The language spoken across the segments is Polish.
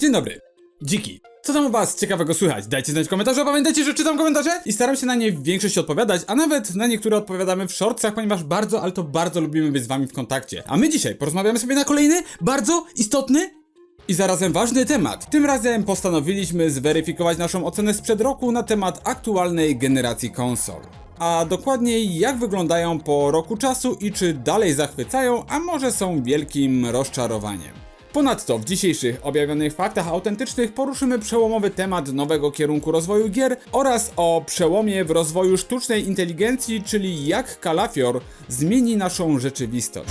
Dzień dobry. Dziki. Co tam u was ciekawego słychać? Dajcie znać a pamiętajcie, że czytam komentarze i staram się na nie w większości odpowiadać, a nawet na niektóre odpowiadamy w shortsach, ponieważ bardzo, ale to bardzo lubimy być z wami w kontakcie. A my dzisiaj porozmawiamy sobie na kolejny, bardzo istotny i zarazem ważny temat. Tym razem postanowiliśmy zweryfikować naszą ocenę sprzed roku na temat aktualnej generacji konsol. A dokładniej jak wyglądają po roku czasu i czy dalej zachwycają, a może są wielkim rozczarowaniem. Ponadto w dzisiejszych objawionych faktach autentycznych poruszymy przełomowy temat nowego kierunku rozwoju gier oraz o przełomie w rozwoju sztucznej inteligencji, czyli jak kalafior zmieni naszą rzeczywistość.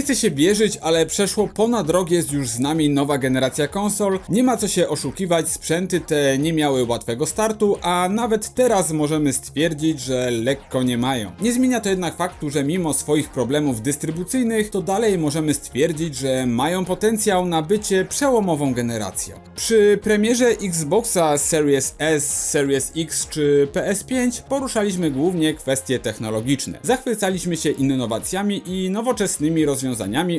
Nie chcę się wierzyć, ale przeszło ponad rok jest już z nami nowa generacja konsol. Nie ma co się oszukiwać, sprzęty te nie miały łatwego startu, a nawet teraz możemy stwierdzić, że lekko nie mają. Nie zmienia to jednak faktu, że mimo swoich problemów dystrybucyjnych, to dalej możemy stwierdzić, że mają potencjał na bycie przełomową generacją. Przy premierze Xboxa Series S, Series X czy PS5 poruszaliśmy głównie kwestie technologiczne. Zachwycaliśmy się innowacjami i nowoczesnymi rozwiązaniami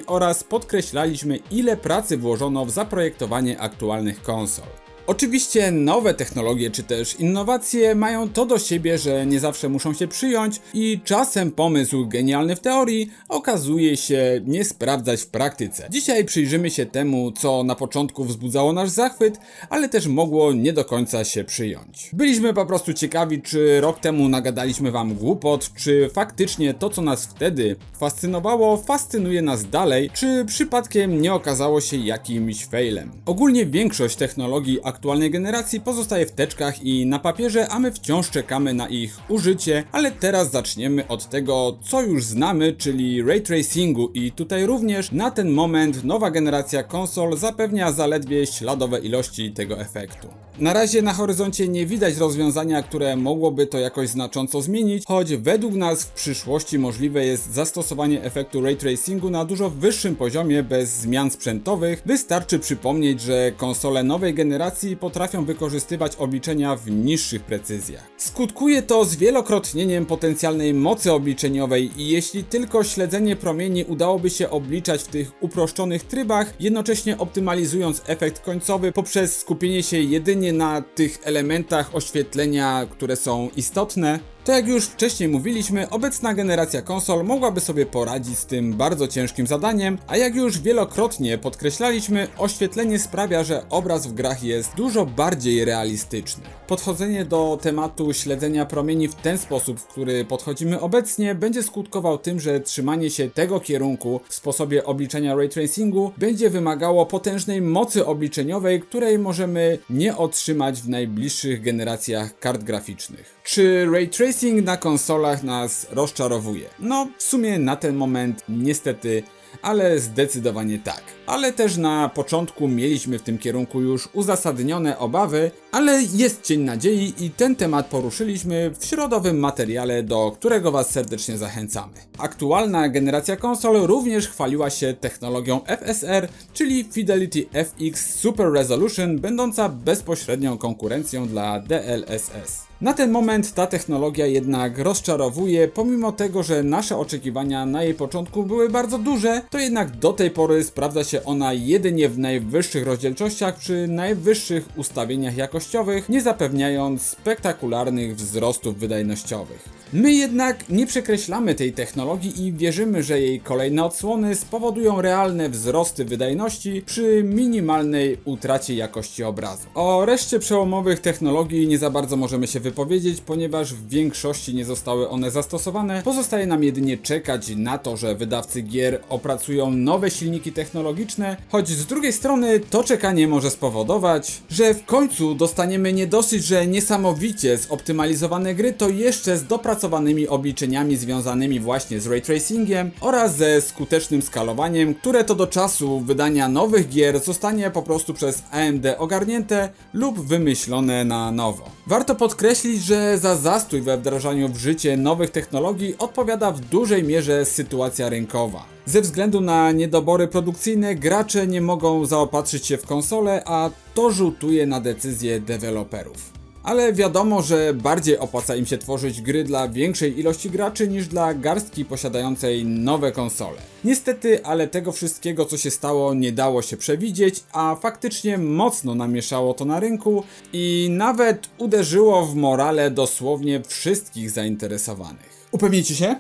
oraz podkreślaliśmy ile pracy włożono w zaprojektowanie aktualnych konsol. Oczywiście nowe technologie czy też innowacje mają to do siebie, że nie zawsze muszą się przyjąć i czasem pomysł genialny w teorii okazuje się nie sprawdzać w praktyce. Dzisiaj przyjrzymy się temu, co na początku wzbudzało nasz zachwyt, ale też mogło nie do końca się przyjąć. Byliśmy po prostu ciekawi, czy rok temu nagadaliśmy wam głupot, czy faktycznie to, co nas wtedy fascynowało, fascynuje nas dalej, czy przypadkiem nie okazało się jakimś failem. Ogólnie większość technologii aktualnej generacji pozostaje w teczkach i na papierze, a my wciąż czekamy na ich użycie, ale teraz zaczniemy od tego, co już znamy, czyli ray tracingu i tutaj również na ten moment nowa generacja konsol zapewnia zaledwie śladowe ilości tego efektu. Na razie na horyzoncie nie widać rozwiązania, które mogłoby to jakoś znacząco zmienić, choć według nas w przyszłości możliwe jest zastosowanie efektu ray tracingu na dużo wyższym poziomie bez zmian sprzętowych. Wystarczy przypomnieć, że konsole nowej generacji potrafią wykorzystywać obliczenia w niższych precyzjach. Skutkuje to zwielokrotnieniem potencjalnej mocy obliczeniowej i jeśli tylko śledzenie promieni udałoby się obliczać w tych uproszczonych trybach, jednocześnie optymalizując efekt końcowy poprzez skupienie się jedynie na tych elementach oświetlenia, które są istotne, to jak już wcześniej mówiliśmy, obecna generacja konsol mogłaby sobie poradzić z tym bardzo ciężkim zadaniem, a jak już wielokrotnie podkreślaliśmy, oświetlenie sprawia, że obraz w grach jest dużo bardziej realistyczny. Podchodzenie do tematu śledzenia promieni w ten sposób, w który podchodzimy obecnie, będzie skutkował tym, że trzymanie się tego kierunku w sposobie obliczenia ray tracingu będzie wymagało potężnej mocy obliczeniowej, której możemy nie otrzymać w najbliższych generacjach kart graficznych. Czy ray tracing na konsolach nas rozczarowuje? No, w sumie na ten moment niestety, ale zdecydowanie tak. Ale też na początku mieliśmy w tym kierunku już uzasadnione obawy, ale jest cień nadziei i ten temat poruszyliśmy w środowym materiale, do którego Was serdecznie zachęcamy. Aktualna generacja konsol również chwaliła się technologią FSR, czyli Fidelity FX Super Resolution, będąca bezpośrednią konkurencją dla DLSS. Na ten moment ta technologia jednak rozczarowuje, pomimo tego, że nasze oczekiwania na jej początku były bardzo duże, to jednak do tej pory sprawdza się ona jedynie w najwyższych rozdzielczościach przy najwyższych ustawieniach jakościowych, nie zapewniając spektakularnych wzrostów wydajnościowych. My jednak nie przekreślamy tej technologii i wierzymy, że jej kolejne odsłony spowodują realne wzrosty wydajności przy minimalnej utracie jakości obrazu. O reszcie przełomowych technologii nie za bardzo możemy się wypowiedzieć, ponieważ w większości nie zostały one zastosowane. Pozostaje nam jedynie czekać na to, że wydawcy gier opracują nowe silniki technologiczne, choć z drugiej strony to czekanie może spowodować, że w końcu dostaniemy nie dosyć, że niesamowicie zoptymalizowane gry, to jeszcze z dopracowanymi obliczeniami związanymi właśnie z ray tracingiem oraz ze skutecznym skalowaniem, które to do czasu wydania nowych gier zostanie po prostu przez AMD ogarnięte lub wymyślone na nowo. Warto podkreślić, że za zastój we wdrażaniu w życie nowych technologii odpowiada w dużej mierze sytuacja rynkowa. Ze względu na niedobory produkcyjne gracze nie mogą zaopatrzyć się w konsole, a to rzutuje na decyzje deweloperów. Ale wiadomo, że bardziej opłaca im się tworzyć gry dla większej ilości graczy niż dla garstki posiadającej nowe konsole. Niestety, ale tego wszystkiego co się stało nie dało się przewidzieć, a faktycznie mocno namieszało to na rynku i nawet uderzyło w morale dosłownie wszystkich zainteresowanych. Upewnijcie się,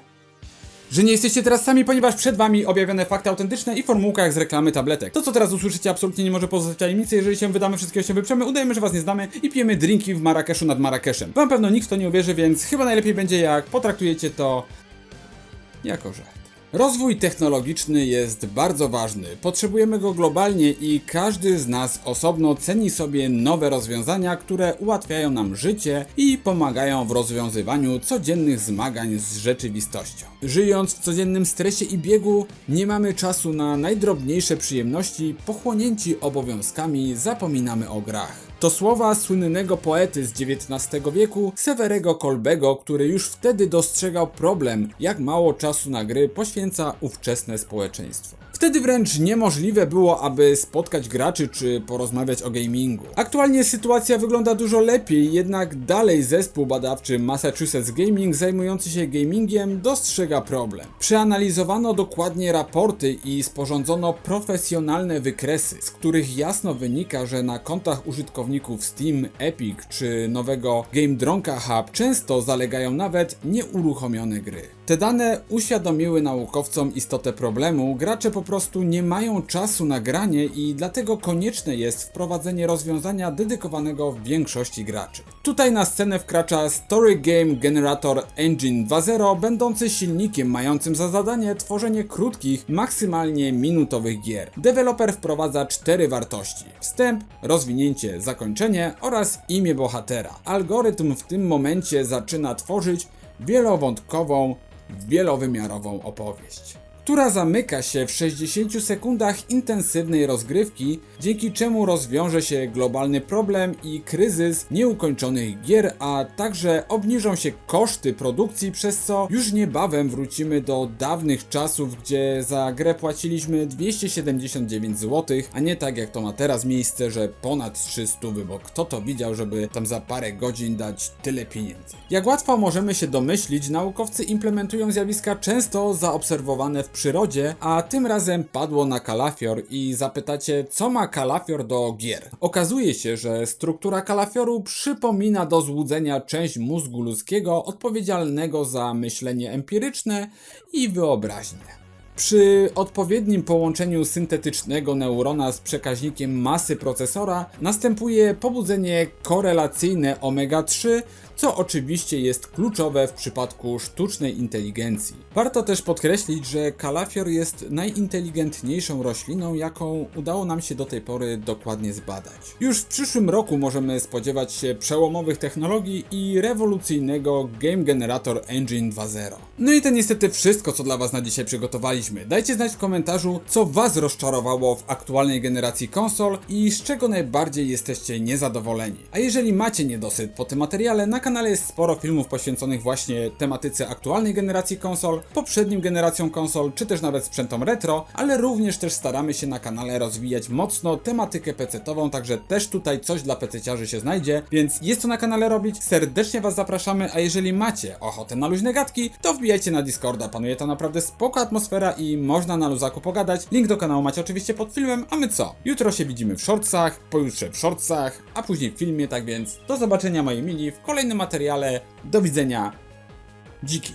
że nie jesteście teraz sami, ponieważ przed wami objawione fakty autentyczne i formułka jak z reklamy tabletek. To co teraz usłyszycie absolutnie nie może pozostać tajemnicy, jeżeli się wydamy, wszystkiego się wyprzemy, udajemy, że was nie znamy i pijemy drinki w Marrakeszu nad Marrakeszem. Wam pewno nikt w to nie uwierzy, więc chyba najlepiej będzie jak potraktujecie to jako żart. Rozwój technologiczny jest bardzo ważny. Potrzebujemy go globalnie i każdy z nas osobno ceni sobie nowe rozwiązania, które ułatwiają nam życie i pomagają w rozwiązywaniu codziennych zmagań z rzeczywistością. Żyjąc w codziennym stresie i biegu, nie mamy czasu na najdrobniejsze przyjemności, pochłonięci obowiązkami zapominamy o grach. To słowa słynnego poety z XIX wieku, Severego Kolbego, który już wtedy dostrzegał problem, jak mało czasu na gry poświęca ówczesne społeczeństwo. Wtedy wręcz niemożliwe było, aby spotkać graczy czy porozmawiać o gamingu. Aktualnie sytuacja wygląda dużo lepiej, jednak dalej zespół badawczy Massachusetts Gaming zajmujący się gamingiem dostrzega problem. Przeanalizowano dokładnie raporty i sporządzono profesjonalne wykresy, z których jasno wynika, że na kontach użytkowników Steam, Epic czy nowego Game Dronka Hub często zalegają nawet nieuruchomione gry. Te dane uświadomiły naukowcom istotę problemu, gracze po prostu nie mają czasu na granie i dlatego konieczne jest wprowadzenie rozwiązania dedykowanego większości graczy. Tutaj na scenę wkracza Story Game Generator Engine 2.0, będący silnikiem mającym za zadanie tworzenie krótkich, maksymalnie minutowych gier. Deweloper wprowadza cztery wartości: wstęp, rozwinięcie, zakończenie oraz imię bohatera. Algorytm w tym momencie zaczyna tworzyć wielowątkową, wielowymiarową opowieść, która zamyka się w 60 sekundach intensywnej rozgrywki, dzięki czemu rozwiąże się globalny problem i kryzys nieukończonych gier, a także obniżą się koszty produkcji, przez co już niebawem wrócimy do dawnych czasów, gdzie za grę płaciliśmy 279 zł, a nie tak jak to ma teraz miejsce, że ponad 300, bo kto to widział, żeby tam za parę godzin dać tyle pieniędzy. Jak łatwo możemy się domyślić, naukowcy implementują zjawiska często zaobserwowane w przyrodzie, a tym razem padło na kalafior i zapytacie, co ma kalafior do gier. Okazuje się, że struktura kalafioru przypomina do złudzenia część mózgu ludzkiego odpowiedzialnego za myślenie empiryczne i wyobraźnię. Przy odpowiednim połączeniu syntetycznego neurona z przekaźnikiem masy procesora następuje pobudzenie korelacyjne omega-3, co oczywiście jest kluczowe w przypadku sztucznej inteligencji. Warto też podkreślić, że kalafior jest najinteligentniejszą rośliną, jaką udało nam się do tej pory dokładnie zbadać. Już w przyszłym roku możemy spodziewać się przełomowych technologii i rewolucyjnego Game Generator Engine 2.0. No i to niestety wszystko, co dla Was na dzisiaj przygotowaliśmy. Dajcie znać w komentarzu, co Was rozczarowało w aktualnej generacji konsol i z czego najbardziej jesteście niezadowoleni. A jeżeli macie niedosyt po tym materiale, na kanale jest sporo filmów poświęconych właśnie tematyce aktualnej generacji konsol, poprzednim generacjom konsol, czy też nawet sprzętom retro, ale również też staramy się na kanale rozwijać mocno tematykę PC-tową, także też tutaj coś dla PC-ciarzy się znajdzie, więc jest to na kanale robić, serdecznie Was zapraszamy, a jeżeli macie ochotę na luźne gadki, to wbijajcie na Discorda, panuje tam naprawdę spoko atmosfera i można na luzaku pogadać. Link do kanału macie oczywiście pod filmem, a my co? Jutro się widzimy w shortsach, pojutrze w shortsach, a później w filmie, tak więc do zobaczenia moi mili w kolejnym materiale. Do widzenia. Dziki.